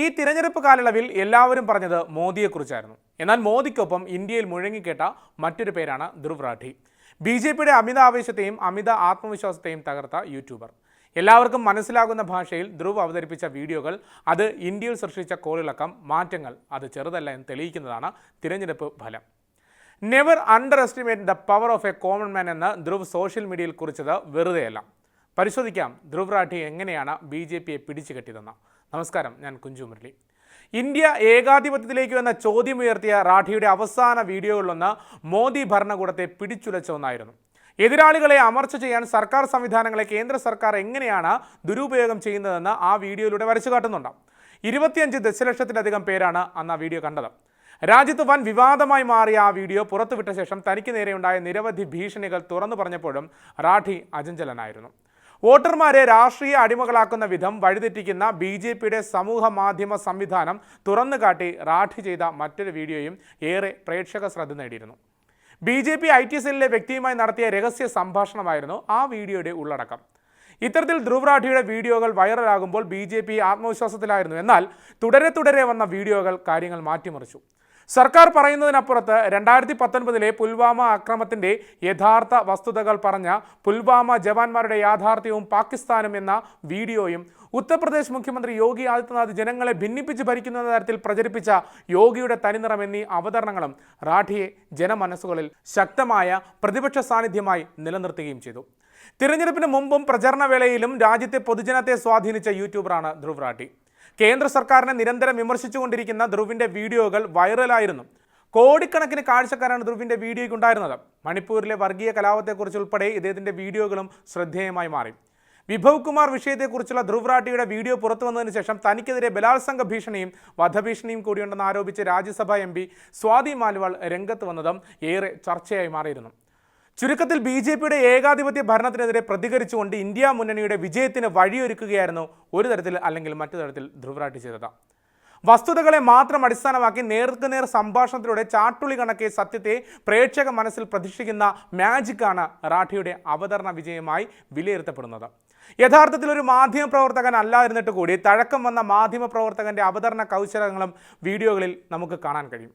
ഈ തിരഞ്ഞെടുപ്പ് കാലയളവിൽ എല്ലാവരും പറഞ്ഞത് മോദിയെക്കുറിച്ചായിരുന്നു. എന്നാൽ മോദിക്കൊപ്പം ഇന്ത്യയിൽ മുഴങ്ങിക്കേട്ട മറ്റൊരു പേരാണ് ധ്രുവ് റാഠി. ബി ജെ പിയുടെ അമിത ആവേശത്തെയും അമിത ആത്മവിശ്വാസത്തെയും തകർത്ത യൂട്യൂബർ. എല്ലാവർക്കും മനസ്സിലാകുന്ന ഭാഷയിൽ ധ്രുവ് അവതരിപ്പിച്ച വീഡിയോകൾ അത് ഇന്ത്യയിൽ സൃഷ്ടിച്ച കോളിളക്കം മാറ്റങ്ങൾ അത് ചെറുതല്ല എന്ന് തെളിയിക്കുന്നതാണ് തിരഞ്ഞെടുപ്പ് ഫലം. Never underestimate the power of a common man എന്ന് ധ്രുവ് സോഷ്യൽ മീഡിയയിൽ കുറിച്ചത് വെറുതെയല്ല. പരിശോധിക്കാം ധ്രുവ് റാഠി എങ്ങനെയാണ് ബി ജെ പിയെ പിടിച്ചു കെട്ടിയതെന്ന്. നമസ്കാരം ഞാൻ കുഞ്ചു മുരളി. ഇന്ത്യ ഏകാധിപത്യത്തിലേക്ക് വന്ന ചോദ്യമുയർത്തിയ റാഠിയുടെ അവസാന വീഡിയോകളിലൊന്ന് മോദി ഭരണകൂടത്തെ പിടിച്ചുലച്ച ഒന്നായിരുന്നു. എതിരാളികളെ അമർച്ച ചെയ്യാൻ സർക്കാർ സംവിധാനങ്ങളെ കേന്ദ്ര സർക്കാർ എങ്ങനെയാണ് ദുരുപയോഗം ചെയ്യുന്നതെന്ന് ആ വീഡിയോയിലൂടെ വരച്ചു കാട്ടുന്നുണ്ട്. ഇരുപത്തിയഞ്ച് ദശലക്ഷത്തിലധികം പേരാണ് അന്ന് ആ വീഡിയോ കണ്ടത്. രാജ്യത്ത് വൻ വിവാദമായി മാറിയ ആ വീഡിയോ പുറത്തുവിട്ട ശേഷം തനിക്ക് നേരെയുണ്ടായ നിരവധി ഭീഷണികൾ തുറന്നു പറഞ്ഞപ്പോഴും റാഠി അചഞ്ചലനായിരുന്നു. വോട്ടർമാരെ രാഷ്ട്രീയ അടിമകളാക്കുന്ന വിധം വഴിതെറ്റിക്കുന്ന ബി ജെ പിയുടെ സമൂഹ മാധ്യമ സംവിധാനം തുറന്നുകാട്ടി റാഠി ചെയ്ത മറ്റൊരു വീഡിയോയും ഏറെ പ്രേക്ഷക ശ്രദ്ധ നേടിയിരുന്നു. B J P I T സെല്ലിലെ വ്യക്തിയുമായി നടത്തിയ രഹസ്യ സംഭാഷണമായിരുന്നു ആ വീഡിയോയുടെ ഉള്ളടക്കം. ഇത്തരത്തിൽ ധ്രുവ് റാഠിയുടെ വീഡിയോകൾ വൈറലാകുമ്പോൾ ബി ജെ പി ആത്മവിശ്വാസത്തിലായിരുന്നു. എന്നാൽ തുടരെ തുടരെ വന്ന വീഡിയോകൾ കാര്യങ്ങൾ മാറ്റിമറിച്ചു. സർക്കാർ പറയുന്നതിനപ്പുറത്ത് രണ്ടായിരത്തി പത്തൊൻപതിലെ പുൽവാമ ആക്രമത്തിന്റെ യഥാർത്ഥ വസ്തുതകൾ പറഞ്ഞ പുൽവാമ ജവാന്മാരുടെ യാഥാർത്ഥ്യവും പാകിസ്ഥാനും എന്ന വീഡിയോയും ഉത്തർപ്രദേശ് മുഖ്യമന്ത്രി യോഗി ആദിത്യനാഥ് ജനങ്ങളെ ഭിന്നിപ്പിച്ച് ഭരിക്കുന്ന തരത്തിൽ പ്രചരിപ്പിച്ച യോഗിയുടെ തനിനിറം എന്നീ അവതരണങ്ങളും റാഠിയെ ജനമനസ്സുകളിൽ ശക്തമായ പ്രതിപക്ഷ സാന്നിധ്യമായി നിലനിർത്തുകയും ചെയ്തു. തിരഞ്ഞെടുപ്പിന് മുമ്പും പ്രചരണ വേളയിലും രാജ്യത്തെ പൊതുജനത്തെ സ്വാധീനിച്ച യൂട്യൂബറാണ് ധ്രുവ് റാഠി. കേന്ദ്ര സർക്കാരിനെ നിരന്തരം വിമർശിച്ചുകൊണ്ടിരിക്കുന്ന ധ്രുവിന്റെ വീഡിയോകൾ വൈറലായിരുന്നു. കോടിക്കണക്കിന് കാഴ്ചക്കാരാണ് ധ്രുവിന്റെ വീഡിയോയ്ക്ക് ഉണ്ടായിരുന്നത്. മണിപ്പൂരിലെ വർഗീയ കലാപത്തെക്കുറിച്ച് ഉൾപ്പെടെ ഇദ്ദേഹത്തിന്റെ വീഡിയോകളും ശ്രദ്ധേയമായി മാറി. വിഭവ് കുമാർ വിഷയത്തെക്കുറിച്ചുള്ള ധ്രുവ് റാഠിയുടെ വീഡിയോ പുറത്തു വന്നതിന് ശേഷം തനിക്കെതിരെ ബലാത്സംഗ ഭീഷണിയും വധഭീഷണിയും കൂടിയുണ്ടെന്ന് ആരോപിച്ച് രാജ്യസഭാ എം പി സ്വാതി മാലിവാൾ രംഗത്ത് വന്നതും ഏറെ ചർച്ചയായി മാറിയിരുന്നു. ചുരുക്കത്തിൽ ബി ജെ പിയുടെ ഏകാധിപത്യ ഭരണത്തിനെതിരെ പ്രതികരിച്ചുകൊണ്ട് ഇന്ത്യ മുന്നണിയുടെ വിജയത്തിന് വഴിയൊരുക്കുകയായിരുന്നു ഒരു തരത്തിൽ അല്ലെങ്കിൽ മറ്റു തരത്തിൽ ധ്രുവരാട്ടി ചെയ്തത്. വസ്തുതകളെ മാത്രം അടിസ്ഥാനമാക്കി നേർക്കുനേർ സംഭാഷണത്തിലൂടെ ചാട്ടുളി കണക്കെ സത്യത്തെ പ്രേക്ഷക മനസ്സിൽ പ്രതിഷ്ഠിക്കുന്ന മാജിക്കാണ് റാഠിയുടെ അവതരണ വിജയമായി വിലയിരുത്തപ്പെടുന്നത്. യഥാർത്ഥത്തിൽ ഒരു മാധ്യമ പ്രവർത്തകൻ അല്ലായിരുന്നിട്ട് കൂടി തഴക്കം വന്ന മാധ്യമ പ്രവർത്തകന്റെ അവതരണ കൗശലങ്ങളും വീഡിയോകളിൽ നമുക്ക് കാണാൻ കഴിയും.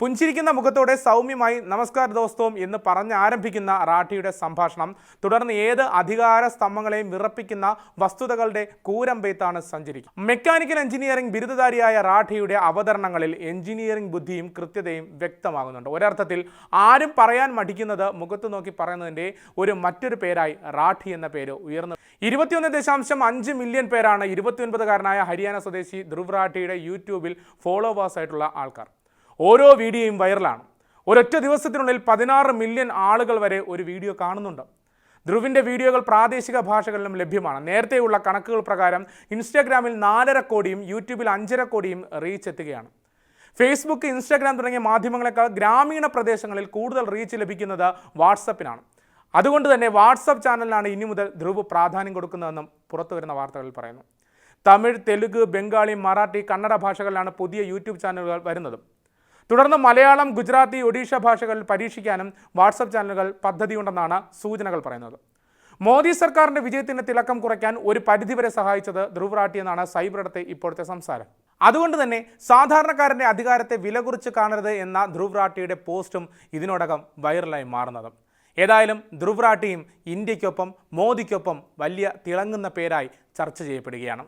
പുഞ്ചിരിക്കുന്ന മുഖത്തോടെ സൗമ്യമായി നമസ്കാർ ദോസ്തവും എന്ന് പറഞ്ഞ് ആരംഭിക്കുന്ന റാഠിയുടെ സംഭാഷണം തുടർന്ന് ഏത് അധികാര സ്തംഭങ്ങളെയും വിറപ്പിക്കുന്ന വസ്തുതകളുടെ കൂരമ്പെയ്ത്താണ് സഞ്ചരിക്കുക. മെക്കാനിക്കൽ എഞ്ചിനീയറിംഗ് ബിരുദധാരിയായ റാഠിയുടെ അവതരണങ്ങളിൽ എഞ്ചിനീയറിംഗ് ബുദ്ധിയും കൃത്യതയും വ്യക്തമാകുന്നുണ്ട്. ഒരർത്ഥത്തിൽ ആരും പറയാൻ മടിക്കുന്നത് മുഖത്ത് നോക്കി പറയുന്നതിന്റെ ഒരു മറ്റൊരു പേരായി റാഠി എന്ന പേര് ഉയർന്നു. ഇരുപത്തിയൊന്ന് ദശാംശം അഞ്ച് മില്യൺ പേരാണ് ഇരുപത്തിയൊൻപതുകാരനായ ഹരിയാന സ്വദേശി ധ്രുവ് റാഠിയുടെ യൂട്യൂബിൽ ഫോളോവേഴ്സ് ആയിട്ടുള്ള ആൾക്കാർ. ഓരോ വീഡിയോയും വൈറലാണ്. ഒരൊറ്റ ദിവസത്തിനുള്ളിൽ പതിനാറ് മില്യൺ ആളുകൾ വരെ ഒരു വീഡിയോ കാണുന്നുണ്ട്. ധ്രുവിന്റെ വീഡിയോകൾ പ്രാദേശിക ഭാഷകളിലും ലഭ്യമാണ്. നേരത്തെയുള്ള കണക്കുകൾ പ്രകാരം ഇൻസ്റ്റാഗ്രാമിൽ നാലര കോടിയും യൂട്യൂബിൽ അഞ്ചര കോടിയും റീച്ച് എത്തുകയാണ്. ഫേസ്ബുക്ക് ഇൻസ്റ്റാഗ്രാം തുടങ്ങിയ മാധ്യമങ്ങളെക്കാൾ ഗ്രാമീണ പ്രദേശങ്ങളിൽ കൂടുതൽ റീച്ച് ലഭിക്കുന്നത് വാട്സപ്പിനാണ്. അതുകൊണ്ട് തന്നെ വാട്സപ്പ് ചാനലിനാണ് ഇനി മുതൽ ധ്രുവ് പ്രാധാന്യം കൊടുക്കുന്നതെന്നും പുറത്തു വരുന്ന വാർത്തകളിൽ പറയുന്നു. തമിഴ് തെലുങ്ക് ബംഗാളി മറാഠി കന്നഡ ഭാഷകളിലാണ് പുതിയ യൂട്യൂബ് ചാനലുകൾ വരുന്നത്. തുടർന്ന് മലയാളം ഗുജറാത്തി ഒഡീഷ ഭാഷകളിൽ പരീക്ഷിക്കാനും വാട്സപ്പ് ചാനലുകൾ പദ്ധതിയുണ്ടെന്നാണ് സൂചനകൾ പറയുന്നത്. മോദി സർക്കാരിന്റെ വിജയത്തിന്റെ തിളക്കം കുറയ്ക്കാൻ ഒരു പരിധിവരെ സഹായിച്ചത് ധ്രുവറാട്ടി എന്നാണ് സൈബറിടത്തെ ഇപ്പോഴത്തെ സംസാരം. അതുകൊണ്ട് തന്നെ സാധാരണക്കാരന്റെ അധികാരത്തെ വില കുറിച്ച് കാണരുത് എന്ന ധ്രുവ് റാട്ടിയുടെ പോസ്റ്റും ഇതിനോടകം വൈറലായി മാറുന്നത്. ഏതായാലും ധ്രുവ് റാട്ടിയും ഇന്ത്യക്കൊപ്പം മോദിക്കൊപ്പം വലിയ തിളങ്ങുന്ന പേരായി ചർച്ച ചെയ്യപ്പെടുകയാണ്.